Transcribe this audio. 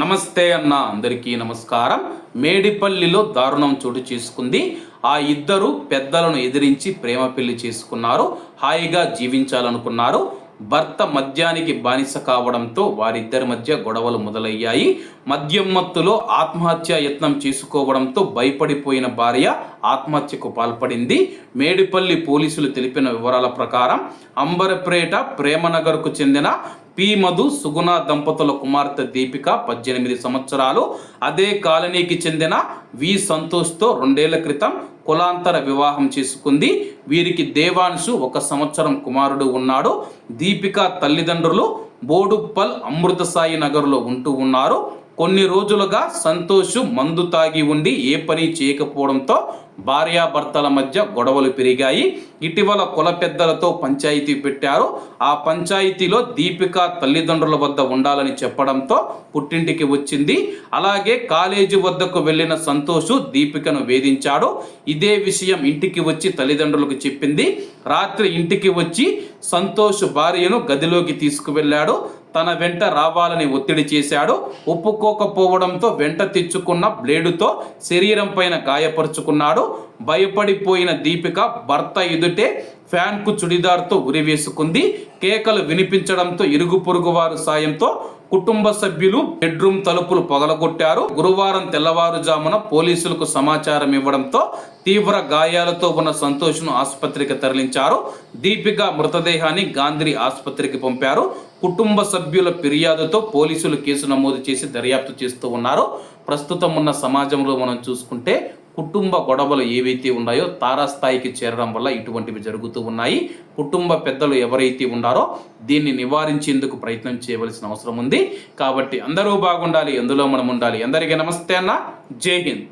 నమస్తే అన్న అందరికీ నమస్కారం. మేడిపల్లిలో దారుణం చోటు చేసుకుంది. ఆ ఇద్దరు పెద్దలను ఎదిరించి ప్రేమ పెళ్ళి చేసుకున్నారు. హాయిగా జీవించాలనుకున్నారు. భర్త మద్యానికి బానిస కావడంతో వారిద్దరి మధ్య గొడవలు మొదలయ్యాయి. మద్యం మత్తులో ఆత్మహత్య యత్నం చేసుకోవడంతో భయపడిపోయిన భార్య ఆత్మహత్యకు పాల్పడింది. మేడిపల్లి పోలీసులు తెలిపిన వివరాల ప్రకారం అంబరపేట ప్రేమనగర్కు చెందిన పి. మధు సుగుణ దంపతుల కుమార్తె దీపిక పద్దెనిమిది సంవత్సరాలు. అదే కాలనీకి చెందిన వి. సంతోష్తో రెండేళ్ళ క్రితం కులాంతర వివాహం చేసుకుంది. వీరికి దేవాంశు ఒక సంవత్సరం కుమారుడు ఉన్నాడు. దీపిక తల్లిదండ్రులు బోడుప్పల్ అమృతసాయి నగర్లో ఉంటూ ఉన్నారు. కొన్ని రోజులుగా సంతోష్ మందు తాగి ఉండి ఏ పని చేయకపోవడంతో భార్యాభర్తల మధ్య గొడవలు పెరిగాయి. ఇటీవల కుల పెద్దలతో పంచాయతీ పెట్టారు. ఆ పంచాయతీలో దీపిక తల్లిదండ్రుల వద్ద ఉండాలని చెప్పడంతో పుట్టింటికి వచ్చింది. అలాగే కాలేజీ వద్దకు వెళ్ళిన సంతోష్ దీపికను వేధించాడు. ఇదే విషయం ఇంటికి వచ్చి తల్లిదండ్రులకు చెప్పింది. రాత్రి ఇంటికి వచ్చి సంతోష్ భార్యను గదిలోకి తీసుకువెళ్ళాడు. తన వెంట రావాలని ఒత్తిడి చేశాడు. ఒప్పుకోకపోవడంతో వెంట తెచ్చుకున్న బ్లేడుతో శరీరం పైన గాయపరుచుకున్నాడు. భయపడిపోయిన దీపిక భర్త ఎదుటే ఫ్యాన్కు చుడిదార్తో ఉరివేసుకుంది. కేకలు వినిపించడంతో ఇరుగు పొరుగు వారు సాయంతో కుటుంబ సభ్యులు బెడ్రూమ్ తలుపులు పగలగొట్టారు. గురువారం తెల్లవారుజామున పోలీసులకు సమాచారం ఇవ్వడంతో తీవ్ర గాయాలతో ఉన్న సంతోష్ను ఆసుపత్రికి తరలించారు. దీపిక మృతదేహాన్ని గాంధీ ఆసుపత్రికి పంపారు. కుటుంబ సభ్యుల ఫిర్యాదుతో పోలీసులు కేసు నమోదు చేసి దర్యాప్తు చేస్తూ ఉన్నారు. ప్రస్తుతం ఉన్న సమాజంలో మనం చూసుకుంటే కుటుంబ గొడవలు ఏవైతే ఉన్నాయో తారాస్థాయికి చేరడం వల్ల ఇటువంటివి జరుగుతూ ఉన్నాయి. కుటుంబ పెద్దలు ఎవరైతే ఉన్నారో దీన్ని నివారించేందుకు ప్రయత్నం చేయవలసిన అవసరం ఉంది. కాబట్టి అందరూ బాగుండాలి ఎందులో మనం ఉండాలి. అందరికీ నమస్తే అన్న. జై హింద్.